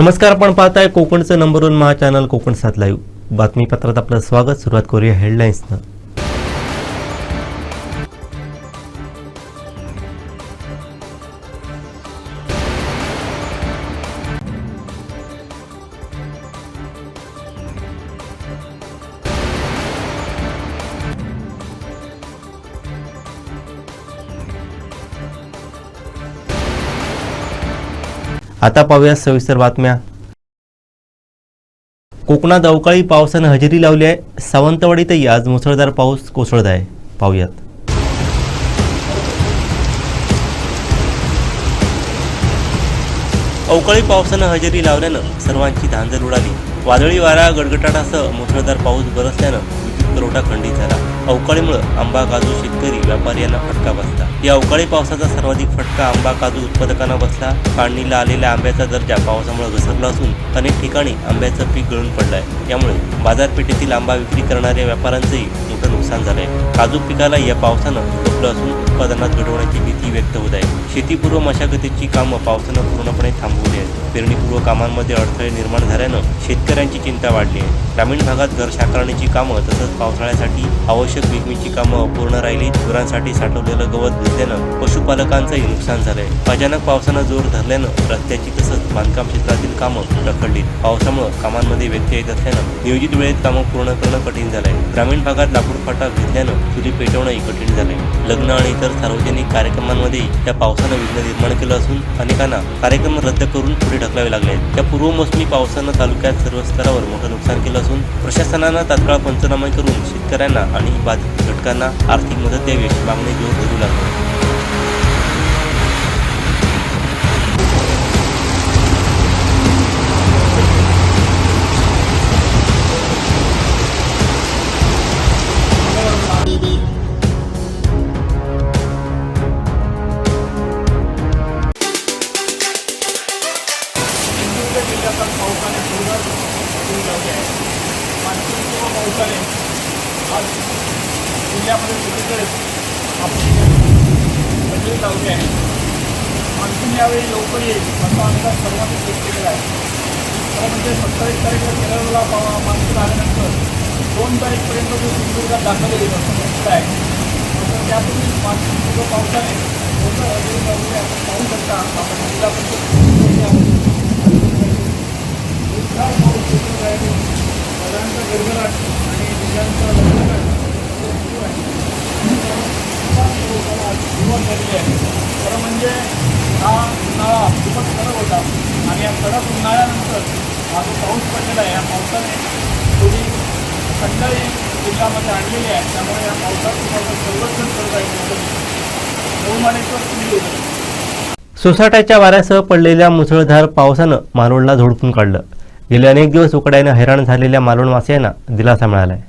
नमस्कार आपण पाहताय कोकणचं number one Maha channel Konkan सात लाईव्ह बातमीपत्रात आपलं स्वागत. सुरुवात करूया हेडलाईन्सनं आता पाहूया सविस्तर बातम्या. कोकणात अवकाळी पावसानं हजेरी लावली आहे. सावंतवाडीतही आज मुसळधार पाऊस कोसळत आहे. पाहूयात. अवकाळी पावसानं हजेरी लावल्यानं सर्वांची धांदल उडाली. वादळी वारा गडगडाटासह मुसळधार पाऊस बरसल्यानं पुरवठा खंडित झाला. अवकाळीमुळं आंबा काजू शेतकरी व्यापारी यांना फटका बसला. या अवकाळी पावसाचा सर्वाधिक फटका आंबा काजू उत्पादकांना बसला. काढणीला आलेल्या आंब्याचा दर्जा पावसामुळे घसरला असून अनेक ठिकाणी आंब्याचं पीक गळून पडलंय. त्यामुळे बाजारपेठेतील आंबा विक्री करणाऱ्या व्यापाऱ्यांचंही मोठं नुकसान झालंय. काजू पिकाला या पावसानं झोपलं असून उत्पादनात घडवण्याची भीती व्यक्त होत आहे. शेतीपूर्व मशागतीची कामं पावसानं पूर्णपणे थांबवली आहेत. पेरणीपूर्व कामांमध्ये अडथळे निर्माण झाल्यानं शेतकऱ्यांची चिंता वाढली आहे. ग्रामीण भागात घर साकारण्याची कामं तसंच पावसाळ्यासाठी आवश्यक विकमीची कामं अपूर्ण राहिली. गुरांसाठी साठवलेलं गवत भिजल्यानं पशुपालकांचंही नुकसान झालंय. अचानक पावसानं जोर धरल्यानं रस्त्याची तसंच बांधकाम क्षेत्रातील कामं रखडली पावसामुळं कामांमध्ये व्यत्यय येत असल्यानं नियोजित वेळेत कामं पूर्ण करणं कठीण झालंय. ग्रामीण भागात लाकूड फाटा भिजल्यानं चुली पेटवणंही कठीण झालंय. लग्न आणि इतर सार्वजनिक कार्यक्रमांमध्ये त्या पावसानं विघ्न निर्माण केलं असून अनेकांना कार्यक्रम रद्द करून पुढे ढकलावे लागले त्या पूर्वमोसमी पावसानं तालुक्यात सर्व स्तरावर मोठं नुकसान केलं असून प्रशासनानं तात्काळ पंचनामे करून शेतकऱ्यांना आणि बाधित घटकांना आर्थिक मदत द्यावी अशी मागणी जोर धरू लागली सोसाट्याच्या वाऱ्यासह पडलेल्या मुसळधार पावसानं मालोडला झोडपून काढलं. गेले अनेक दिवस उकड्यानं हैराण झालेल्या मालोडवासियांना दिलासा मिळाला आहे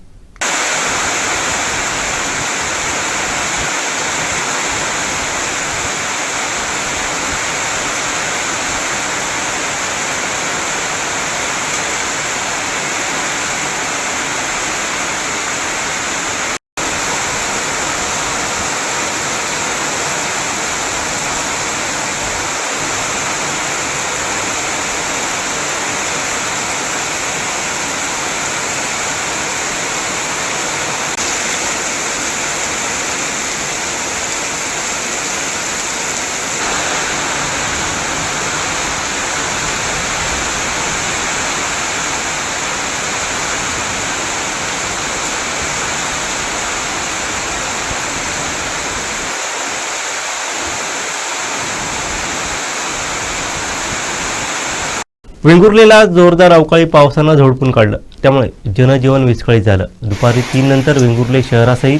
वेंगुर्लेला जोरदार अवकाळी पावसानं झोडपून काढलं. त्यामुळे जनजीवन विस्कळीत झालं. दुपारी तीन नंतर वेंगुर्ले शहरासहित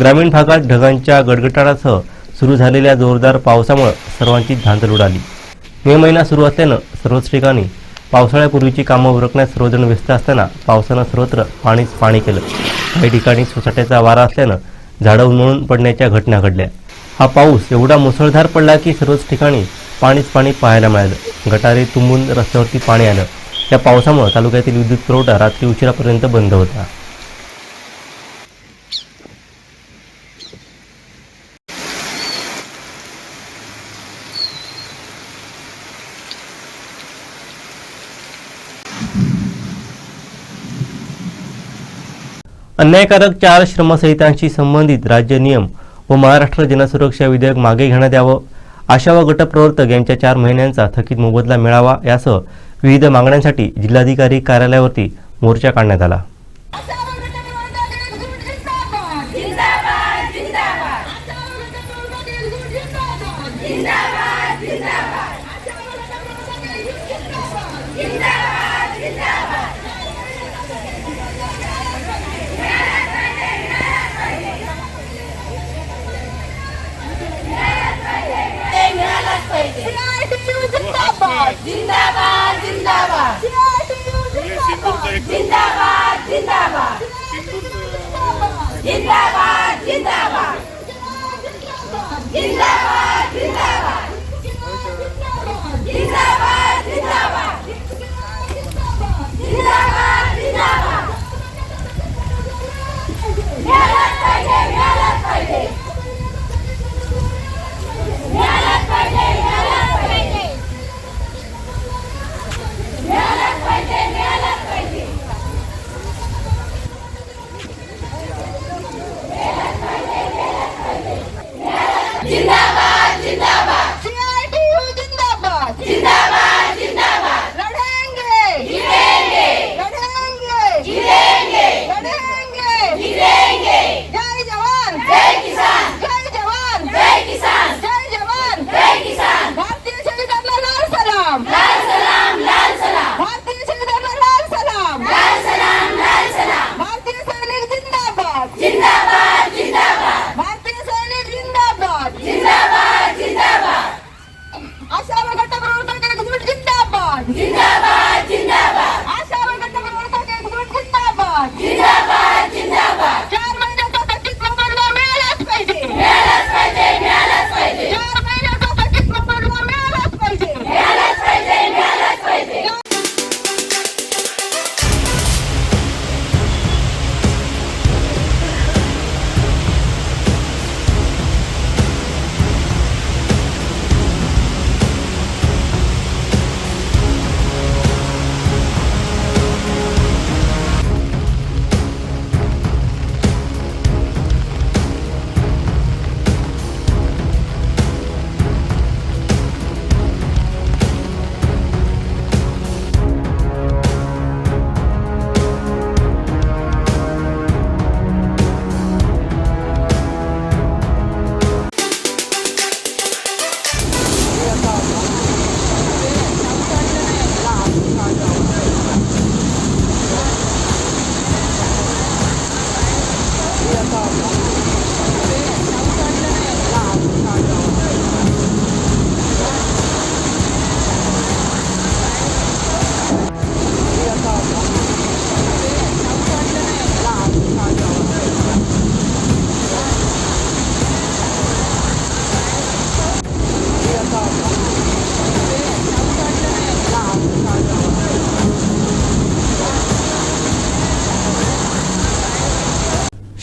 ग्रामीण भागात ढगांच्या गडगडाटासह सुरू झालेल्या जोरदार पावसामुळे सर्वांची धांदल उडाली. मे महिना सुरू असल्यानं सर्वच ठिकाणी पावसाळ्यापूर्वीची कामं उरकण्यात सर्वजण व्यस्त असताना पावसानं सर्वत्र पाणीच पाणी केलं. काही ठिकाणी सोसाट्याचा वारा असल्यानं झाडं उन्मळून पडण्याच्या घटना घडल्या. हा पाऊस एवढा मुसळधार पडला की सर्वच ठिकाणी पाणीच पाणी पाहायला मिळालं. गटारे तुंबून रस्त्यावरती पाणी आलं. त्या पावसामुळे तालुक्यातील विद्युत पुरवठा रात्री उशिरापर्यंत बंद होता. अन्यायकारक चार श्रमसंहितांशी संबंधित राज्य नियम व महाराष्ट्र जनसुरक्षा विधेयक मागे घेण्यात यावं. आशा व गटप्रवर्तक यांच्या चार महिन्यांचा थकीत मोबदला मिळावा यासह विविध मागण्यांसाठी जिल्हाधिकारी कार्यालयावरती मोर्चा काढण्यात आला.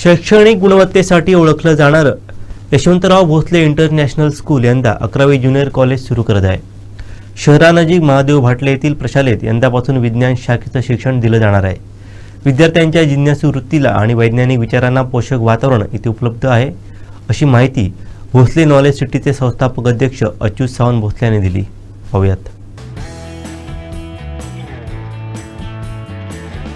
शैक्षणिक गुणवत्तेसाठी ओळखलं जाणारं यशवंतराव भोसले इंटरनॅशनल स्कूल यंदा अकरावी ज्युनियर कॉलेज सुरू करत आहे. शहरानजीक महादेव भाटले येथील प्रशालेत यंदापासून विज्ञान शाखेचं शिक्षण दिलं जाणार आहे. विद्यार्थ्यांच्या जिज्ञासू वृत्तीला आणि वैज्ञानिक विचारांना पोषक वातावरण इथे उपलब्ध आहे अशी माहिती भोसले नॉलेज सिटीचे संस्थापक अध्यक्ष अच्युत सावंत भोसले यांनी दिली. पाहूयात.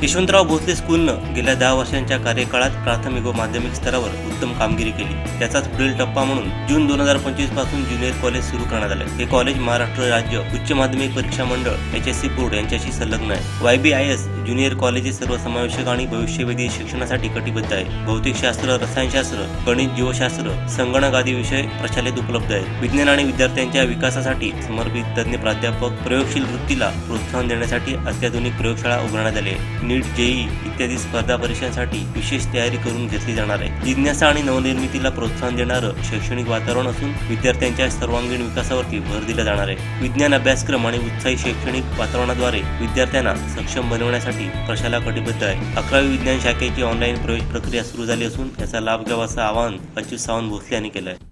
यशवंतराव भोसले स्कूलनं गेल्या दहा वर्षांच्या कार्यकाळात प्राथमिक व माध्यमिक स्तरावर उत्तम कामगिरी केली. त्याचाच पुढील टप्पा म्हणून जून दोन हजार पंचवीसपासून ज्युनियर कॉलेज सुरू करण्यात आले. हे कॉलेज महाराष्ट्र राज्य उच्च माध्यमिक परीक्षा मंडळ एच एस सी बोर्ड यांच्याशी संलग्न आहे. Y B I S junior colleges सर्वसमावेशक आणि भविष्यवेधी शिक्षणासाठी कटिबद्ध आहे. भौतिकशास्त्र रसायनशास्त्र गणित जीवशास्त्र संगणक आदी विषय प्रचालित उपलब्ध आहेत. विज्ञान आणि विद्यार्थ्यांच्या विकासासाठी समर्पित तज्ज्ञ प्राध्यापक प्रयोगशील वृत्तीला प्रोत्साहन देण्यासाठी अत्याधुनिक प्रयोगशाळा उघडण्यात आली आहे. नीट जेई इत्यादी स्पर्धा परीक्षांसाठी विशेष तयारी करून घेतली जाणार आहे. जिज्ञासा आणि नवनिर्मितीला प्रोत्साहन देणारं शैक्षणिक वातावरण असून विद्यार्थ्यांच्या सर्वांगीण विकासावरती भर दिला जाणार आहे. विज्ञान अभ्यासक्रम आणि उत्साही शैक्षणिक वातावरणाद्वारे विद्यार्थ्यांना सक्षम बनवण्यासाठी प्रशाला कटिबद्ध आहे. अकरावी विज्ञान शाखेची ऑनलाईन प्रवेश प्रक्रिया सुरू झाली असून याचा लाभ घ्यावा असं आवाहन अच्युत सावंत भोसले यांनी केलं आहे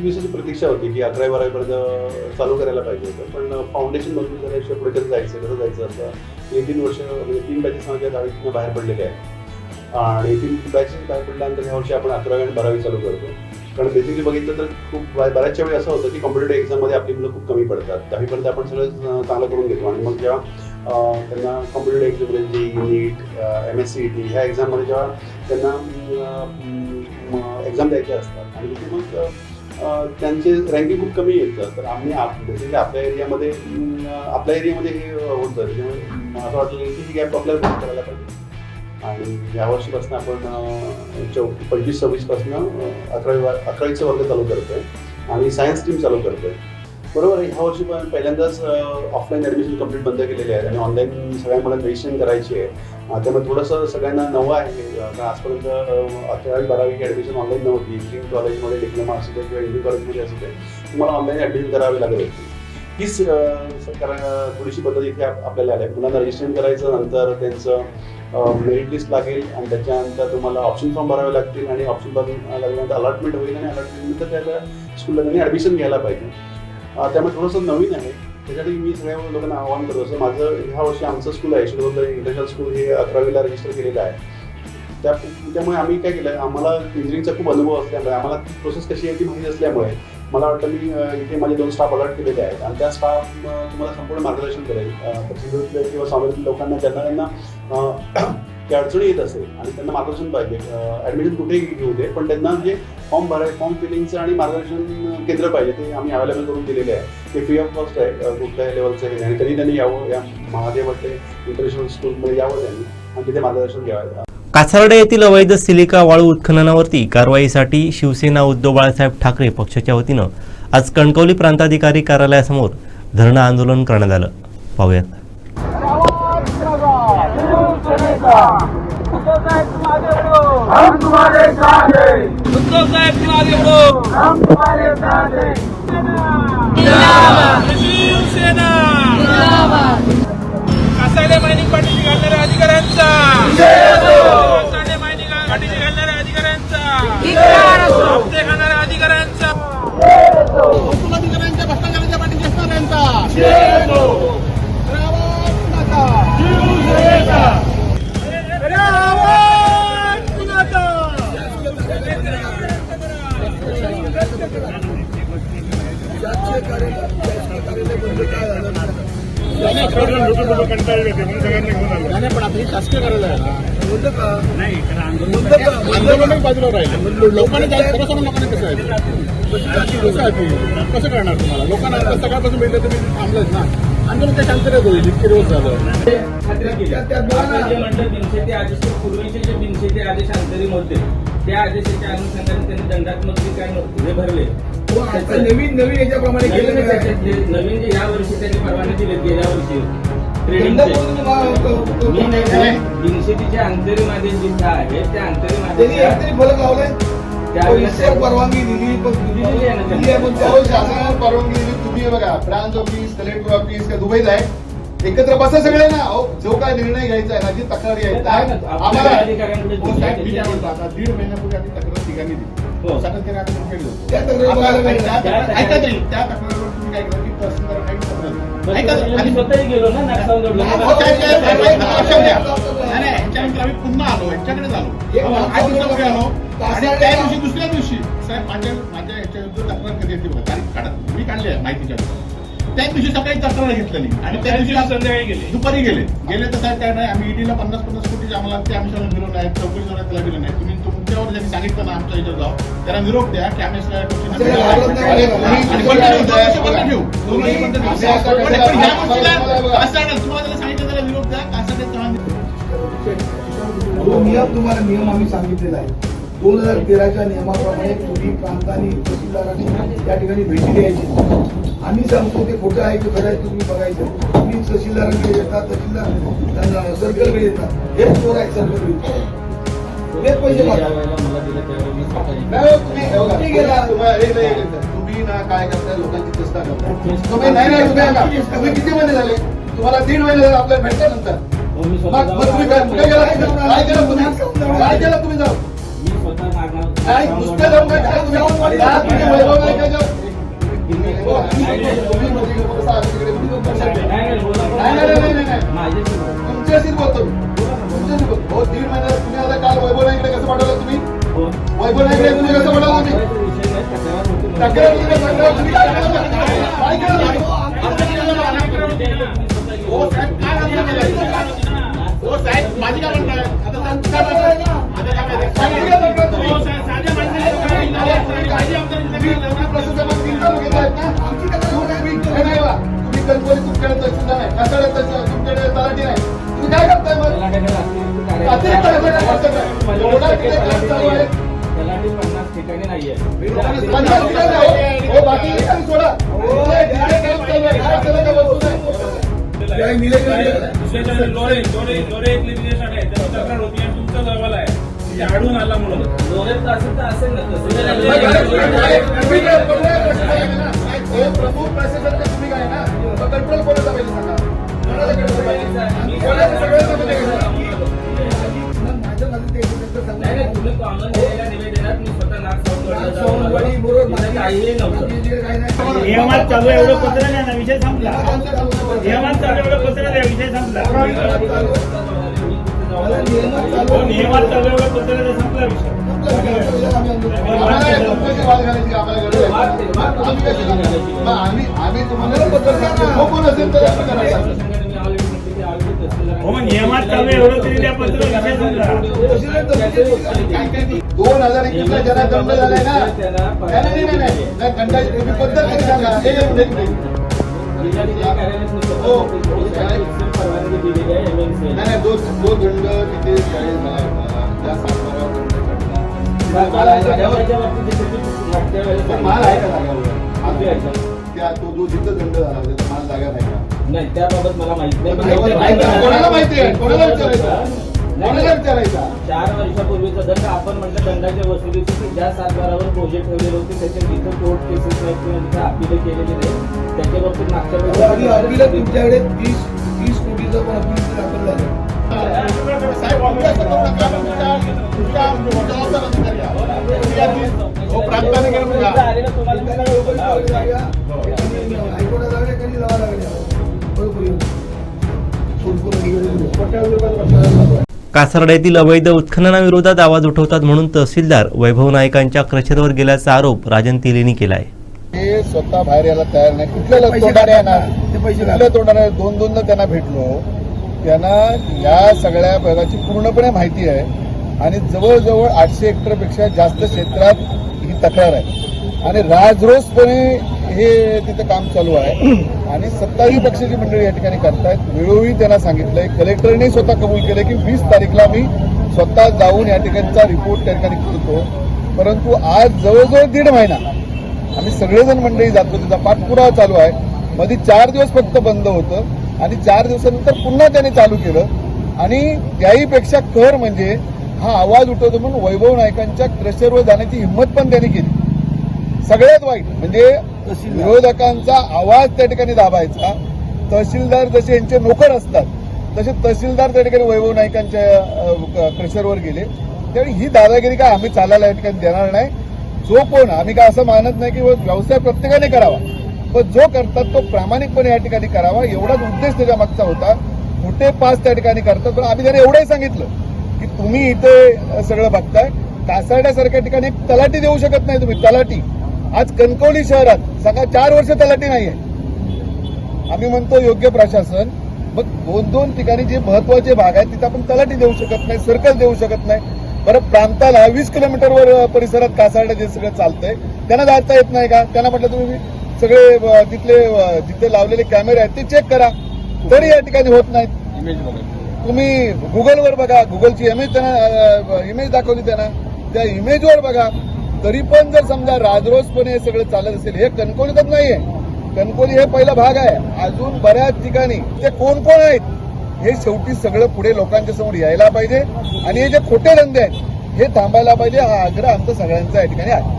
वीस अशी प्रतीक्षा होती की अकरावी बारावीपर्यंत चालू करायला पाहिजे होतं. पण फाउंडेशन मजबूत झाल्याशिवाय पुढे कसं जायचं कसं जायचं असं हे तीन वर्ष म्हणजे तीन बॅचेस माझ्या दहावीतनं बाहेर पडलेले आहेत. आणि तीन बॅचेस बाहेर पडल्यानंतर ह्या वर्षी आपण अकरावी आणि बारावी चालू करतो. कारण बेसिकली बघितलं तर खूप बा- बऱ्याचशा वेळी असं होतं की कॉम्पिटेटिव्ह एक्झाममध्ये आपली मुलं खूप कमी पडतात. दहावीपर्यंत आपण सगळं चांगलं करून घेतो. आणि मग जेव्हा त्यांना कॉम्पिटेटिव्ह एक्झाम जी NEET M S C T ह्या एक्झाममध्ये जेव्हा त्यांना एक्झाम द्यायच्या असतात. आणि तिथे मग त्यांचे रँकिंग खूप कमी येतं तर आम्ही बेसिकली आपल्या एरियामध्ये आपल्या एरियामध्ये हे होतं. त्याच्यामुळे मला असं वाटलं की ही गॅप आपल्याला करायला पाहिजे. आणि यावर्षीपासून आपण चौ पंचवीस सव्वीसपासून अकरावी वा- अकरावीचे वर्ग चालू करतो आहे आणि सायन्स टीम चालू करतो आहे बरोबर आहे ह्या वर्षी पण पहिल्यांदाच ऑफलाईन ॲडमिशन कंप्लीट बंद केलेले आहे आणि ऑनलाईन सगळ्या मला रजिस्ट्रेशन करायची आहे. त्यामुळे थोडंसं सगळ्यांना नवं आहे. आजपर्यंत अकरावी बारावी ॲडमिशन ऑनलाईन नव्हती. इंजिनिअरिंग कॉलेजमध्ये डिप्लोमा असू दे किंवा इंजिनिअरिंग कॉलेजमध्ये असू दे तुम्हाला ऑनलाईन ॲडमिशन करावी लागत होती. हीच थोडीशी पद्धत इथे आपल्याला आली आहे. मुलांना रजिस्ट्रेशन करायचं नंतर त्यांचं मेरिट लिस्ट लागेल आणि त्याच्यानंतर तुम्हाला ऑप्शन फॉर्म भरावे लागतील आणि ऑप्शन फॉर्म लागल्यानंतर अलॉटमेंट होईल आणि अलॉटमेंटनंतर त्याला त्या स्कूलला त्यांनी ॲडमिशन घ्यायला पाहिजे. त्यामुळे थोडंसं नवीन आहे. त्यासाठी मी सगळ्या लोकांना आवाहन करतो. असं माझं ह्या वर्षी आमचं स्कूल आहे शिरोदर इंटरनॅशनल स्कूल हे अकरावीला रजिस्टर केलेलं आहे. त्या त्यामुळे आम्ही काय केलं आम्हाला इंजिनिअरिंगचा खूप अनुभव असल्यामुळे आम्हाला ती प्रोसेस कशी आहे ती माहिती असल्यामुळे मला वाटतं मी इथे माझे दोन स्टाफ अलर्ट केलेले आहेत. आणि त्या स्टाफ तुम्हाला संपूर्ण मार्गदर्शन करेल. किंवा सामाजिक लोकांना ज्यांना त्यांना की अडचणी येत असेल आणि त्यांना मार्गदर्शन पाहिजे. ॲडमिशन कुठेही घेऊ दे पण त्यांना म्हणजे जे फॉर्म भराय फॉर्म फिलिंगचं आणि मार्गदर्शन केंद्र पाहिजे ते आम्ही अवेलेबल करून दिलेले आहे. ते फ्री ऑफ कॉस्ट आहे कुठल्याही लेवलचं हे आणि तरी त्यांनी यावं या महादेवाचे इंटरनॅशनल स्कूलमध्ये यावं त्यांनी आणि तिथे मार्गदर्शन घ्यावं. कासार्डे येथील अवैध सिलिका वाळू उत्खननावरती कारवाईसाठी शिवसेना उद्धव बाळासाहेब ठाकरे पक्षाच्या वतीनं आज कणकवली प्रांताधिकारी कार्यालयासमोर धरणं आंदोलन करण्यात आलं. पाहूयात. शिवसेना कासाले मायनिंग पाठीशी घालणाऱ्या अधिकाऱ्यांचा कासाले मायनिंग पाठीशी घालणाऱ्या अधिकाऱ्यांचा हप्ते खाणाऱ्या अधिकाऱ्यांचा अधिकाऱ्यांच्या भ्रष्टाचाराच्या पाठीशी असणाऱ्यांचा नाही पण आता ही शासकीय करायला आहे आंदोलन बाजूला राहिले. लोकांना जास्त सर्वसामान्य लोकांना कसं आहे? कसं आहे ते? कसं करणार तुम्हाला? लोकांना आता सकाळपासून मिळतं तुम्ही थांबलेच ना. आंदोलन शांततेत होईल इतके दिवस झालं. तीनशे ते आदेश पूर्वीचे जे तीनशे ते आदेश अंतरिम होते त्या आदेशाच्या अनुषंगाने त्यांनी दंडात्मक जे काय हे भरले त्याचं- नवीन नवीन याच्याप्रमाणे नवीन त्याच्यातले नवीन जे या वर्षी त्यांनी परवाने दिले गेल्या वर्षी. ट्रेडिंगचे मी नाही दिले. तीनशे जे अंतरिम आदेश जिथे आहे त्या अंतरिम आदेश फलक लावलंय परवानगी दिली पण दिलेली आहे ना शासनाने परवानगी दिली. तुम्ही बघा ब्रांच ऑफिस कलेक्टर ऑफिस का दुबईला आहे. एकत्र बसा सगळे ना. अहो, जो काय निर्णय घ्यायचा आहे ना जी तक्रारी आहे आम्हाला हो, साहेब, मी काय म्हणतो आता दीड महिन्यापूर्वी आम्ही तक्रार ठिकाणी दिली. हो. सातत्याने आम्ही केली होती. आता- त्या तक्रार- ऐका तरी, त्या तक्रारीवर तुम्ही काय केलं की तहसीलदार काही तक्रार पण ऐका तरी, आम्ही आणि- स्वतःही गेलो ना नागसावून हो, काय- काय- काय- काय- लक्षात घ्या. नाही, नाही, यांच्यानंतर आम्ही पुन्हा आलो यांच्याकडे आलो. आठ दिवसापूर्वी आलो. आणि त्या दिवशी दुसऱ्या दिवशी साहेब माझ्या माझ्या याच्या विरुद्ध तक्रार कधी येते बघा काढा. मी काढली आहे माहितीच्या त्या दिवशी सकाळी तक्रार घेतलेली. आणि त्या दिवशी संध्याकाळी गेले. दुपारी गेले. गेले तर साहेब काय नाही आम्ही ईडीला पन्नास पन्नास कोटी आम्हाला ते आम्ही सगळं दिलं नाही चौकशी जरा त्याला दिलं नाही. तुम्ही तुमच्यावर ज्यांनी सांगितलं ना आमच्या याच्यावर जाऊ त्याला निरोप द्या की आम्ही तुम्हाला सांगितलं त्याला निरोप द्या. ते तुम्हाला नियम आम्ही सांगितलेला आहे. दोन हजार तेराच्या नियमाप्रमाणे तुम्ही प्रांतांनी तहसीलदारांनी त्या ठिकाणी भेटी द्यायची. आम्ही सांगतो ते खोटं आहे की खरं आहे तुम्ही बघायचं. तुम्ही तहसीलदारांकडे येतात तहसीलदार सर्कलकडे येतात हेच चोर आहे सर्कल हेच पैसे तुम्ही हे गेला, तुम्हाला हे नाही गेलं. तुम्ही ना काय करताय लोकांची चेष्टा करताय. तुम्ही नाही नाही तुम्ही. तुम्ही किती महिने झाले? तुम्हाला दीड महिने झाले आपल्याला भेटल्या नंतर हो, काय कुठे गेला काय केलं तुम्ही? काय केलं तुम्ही जाऊन? तुमच्याशीच बोलतो मी. तुमच्याशी बोलतो. दीड महिन्यात तुम्ही आता काल वैभव नाईकडे कसं पाठवलं तुम्ही वैभव नाईकडे तुम्ही कसं पाठवलं तुम्ही तक्रार तक्रार तुम्ही काय केलं? काय केलं? माझी काय म्हणताय? आता तुम्ही? तुम्ही प्रशासनात तीन नाही बा. तुमच्याकडे तलाठी आहे तुम्ही काय करताय मग तलाठी पन्नास ठिकाणी नाहीये पन्नास ठिकाणी बाकी सोडा. इथे लोरे लोरे लोरे एक लिमिटेशन आहे त्याची तक्रार होती आणि तुमचा अहवाल आहे आढळून आला म्हणून दोघेच असेल तर असेल ना तसं. तुम्ही काय ना? हे प्रमुख कंट्रोल कोणाचा पाहिजे सांगा? नाही, नाही, नियमात चालू एवढं पत्र द्या ना विषय संपला नियमात चालू एवढं पत्र द्या विषय संपला हो, नियमात चालू आहे, एवढं संपला विषय. हो नियमात चालू एवढं तरी त्या पत्र विषय दोन हजार एकवीसला ज्याला दंड झालाय ना नाही, नाही नाही नाही पद्धत सांगा? हो. परवानगी दिलेली आहे नाही MNC. नाही जो जो दंड तिथे झाला होता, त्या सातबारा दंड काढला. मला माझ्या बाबतीत जसं की मागच्या वेळेस पण माल आहे का जागेवर? आपली आहे का? त्या तो जो जिथं दंड झाला त्याचा माल जागा नाही का नाही त्याबाबत मला माहीत नाही पण माहिती एवढं आहे, माहिती आहे. कोणाला माहिती आहे कोणाला विचारायचं कोणाला विचारायचा चार वर्षापूर्वीचा दंड आपण म्हटलं दंडाच्या वसुलीची की ज्या सातबारावर प्रोजेक्ट ठेवलेले होते त्याच्या तिथं कोर्ट केसेस नाही किंवा तिथं अपील केलेले नाही त्याच्या बाबतीत मागच्या तुमच्याकडे तीस तीस साहेब असं करू नका. तुमच्या- जबाबदार अधिकारी कासारड्यातील अवैध उत्खननाविरोधात आवाज उठवतात म्हणून तहसीलदार वैभव नायकांच्या क्रशरवर गेल्याचा आरोप राजन तेलीने केलाय स्वतः बाहेर यायला तयार नाही कुठल्या तोंडाने येणार कुठल्या तोंडाने दोन दोनदा त्यांना भेटलो. त्यांना या सगळ्या भागाची पूर्णपणे माहिती आहे. आणि जवळजवळ आठशे हेक्टरपेक्षा जास्त क्षेत्रात ही तक्रार आहे. आणि राजरोसपणे हे तिथं काम चालू आहे. आणि सत्तावी पक्षाची मंडळी या ठिकाणी करतायत. वेळोवेळी त्यांना सांगितलंय कलेक्टरने स्वतः कबूल केलं की वीस तारीखला मी स्वतः जाऊन या ठिकाणचा रिपोर्ट त्या ठिकाणी करतो. परंतु आज जवळजवळ दीड महिना आम्ही सगळेजण मंडळी जातो त्याचा पाठपुरावा चालू आहे. मध्ये चार दिवस फक्त बंद होतं आणि चार दिवसानंतर पुन्हा त्याने चालू केलं. आणि त्याहीपेक्षा कर म्हणजे हा आवाज उठवतो म्हणून वैभव नायकांच्या क्रशरवर जाण्याची हिंमत पण त्यांनी केली. सगळ्यात वाईट म्हणजे विरोधकांचा आवाज त्या ठिकाणी दाबायचा. तहसीलदार जसे यांचे नोकर असतात तसे तहसीलदार त्या ठिकाणी वैभव नायकांच्या क्रशरवर गेले. त्यावेळी ही दादागिरी काय आम्ही चालायला या ठिकाणी देणार नाही? जो कोण आम्ही काय असं मानत नाही की व्यवसाय प्रत्येकाने करावा. पण जो करतात तो प्रामाणिकपणे या ठिकाणी करावा. एवढाच उद्देश त्याच्या मागचा होता. कुठे पास त्या ठिकाणी करतात पण आम्ही त्याने एवढंही सांगितलं की तुम्ही इथे सगळं बघताय. कासारड्यासारख्या ठिकाणी एक तलाठी देऊ शकत नाही तुम्ही. तलाठी. आज कणकवली शहरात सगळा चार वर्ष तलाठी नाहीये. आम्ही म्हणतो योग्य प्रशासन. मग दोन दोन ठिकाणी जे महत्त्वाचे भाग आहेत तिथे आपण तलाठी देऊ शकत नाही सर्कल देऊ शकत नाही. बरं प्रांताला वीस किलोमीटरवर परिसरात कासारडा जे सगळं चालतंय. त्यांना जाता येत नाही का? त्यांना म्हटलं तुम्ही सगळे तिथले जिथे लावलेले कॅमेरे आहेत ते चेक करा. तरी या ठिकाणी होत नाहीत. तुम्ही गुगलवर बघा गुगलची इमेज त्यांना इमेज दाखवली त्यांना. त्या इमेजवर बघा. तरी पण जर समजा राजरोसपणे हे सगळं चालत असेल हे कणकोलीतच नाहीये. कणकोली हे पहिला भाग आहे. अजून बऱ्याच ठिकाणी ते कोण कोण आहेत हे शेवटी सगळं पुढे लोकांच्या समोर यायला पाहिजे. आणि हे जे खोटे धंदे आहेत हे थांबायला पाहिजे. हा आग्रह आमचा सगळ्यांचा या ठिकाणी आहे.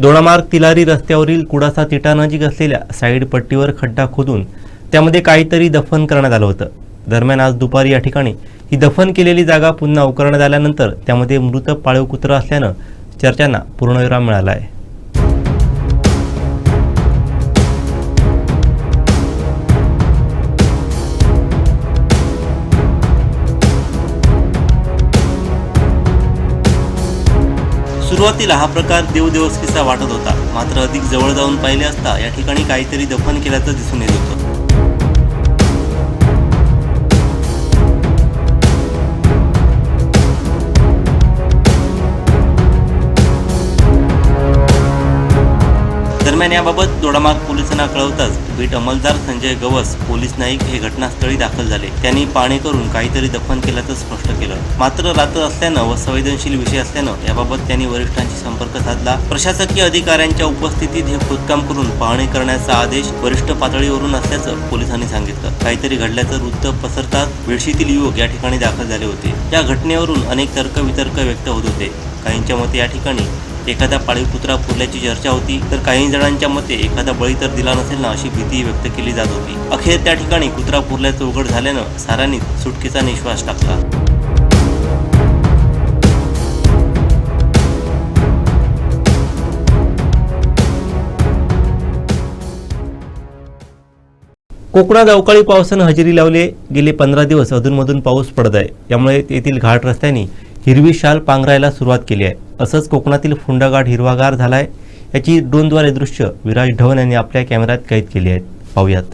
दोडामार्ग तिलारी रस्त्यावरील कुडासा तिटानजीक असलेल्या साईड पट्टीवर खड्डा खोदून त्यामध्ये काहीतरी दफन करण्यात आलं होतं. दरम्यान आज दुपारी या ठिकाणी ही दफन केलेली जागा पुन्हा उकरण्यात आल्यानंतर त्यामध्ये मृत पाळीव कुत्रा असल्यानं चर्चांना पूर्णविराम मिळाला आहे. सुरुवातीला हा प्रकार देवदेवस्कीचा वाटत होता. मात्र अधिक जवळ जाऊन पाहिले असता या ठिकाणी काहीतरी दफन केल्याचं दिसून येत होतं. दरम्यान याबाबत दोडामार्ग पोलिसांना कळवताच बीट अंमलदार संजय गवस पोलीस नाईक हे घटनास्थळी दाखल झाले. त्यांनी पाहणी करून काहीतरी दफन केल्याचं स्पष्ट केलं. मात्र रात्र असल्यानं व संवेदनशील विषय असल्यानं याबाबत त्यांनी वरिष्ठांशी संपर्क साधला. प्रशासकीय अधिकाऱ्यांच्या उपस्थितीत हे खोदकाम करून पाहणी करण्याचा आदेश वरिष्ठ पातळीवरून असल्याचं पोलिसांनी सांगितलं. काहीतरी घडल्याचं वृत्त पसरताच वेळशीतील युवक या ठिकाणी दाखल झाले होते. या घटनेवरून अनेक तर्कवितर्क व्यक्त होत होते. काहींच्या मते या ठिकाणी एखादा पाळीव कुत्रा पुरल्याची चर्चा होती तर काही जणांच्या मते एखादा बळी तर दिला नसेल ना अशी भीती व्यक्त केली जात होती. अखेर त्या ठिकाणी कुत्रा पुरल्याचं उघड झाल्यानं सारांनी सुटकेचा निश्वास टाकला. कोकणात अवकाळी पावसानं हजेरी लावले. गेले पंधरा दिवस अधूनमधून पाऊस पडत आहे. यामुळे येथील घाट रस्त्यांनी हिरवी शाल पांघरायला सुरुवात केली आहे. असंच कोकणातील फुंडा हिरवागार झालाय. याची ड्रोनद्वारे दृश्य विराज ढवन यांनी आपल्या कॅमेऱ्यात कैद केली आहेत. पाहूयात.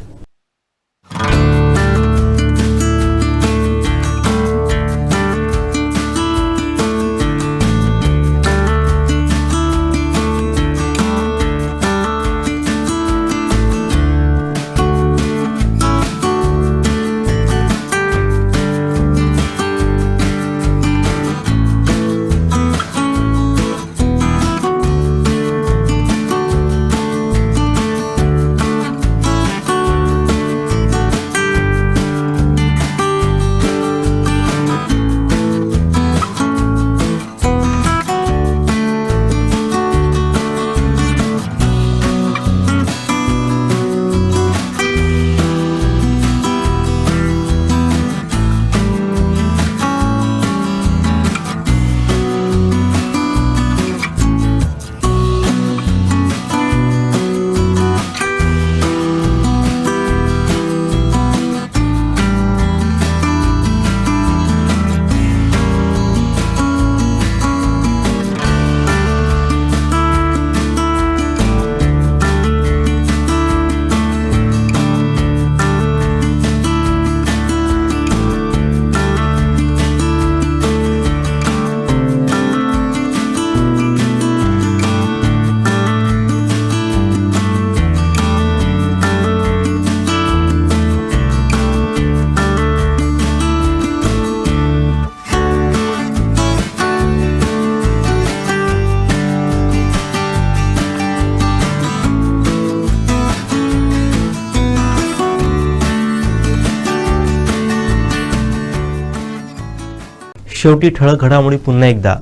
शेवटी ठळक घडामोडी पुन्हा एकदा.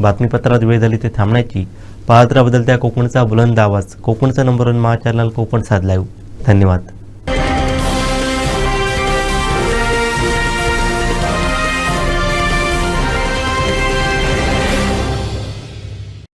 बातमीपत्रात वेळ झाली ते थांबण्याची. पाहत त्या बदलत्या कोकणचा बुलंद आवाज. कोकणचा number one Maha channel Konkan साध धन्यवाद.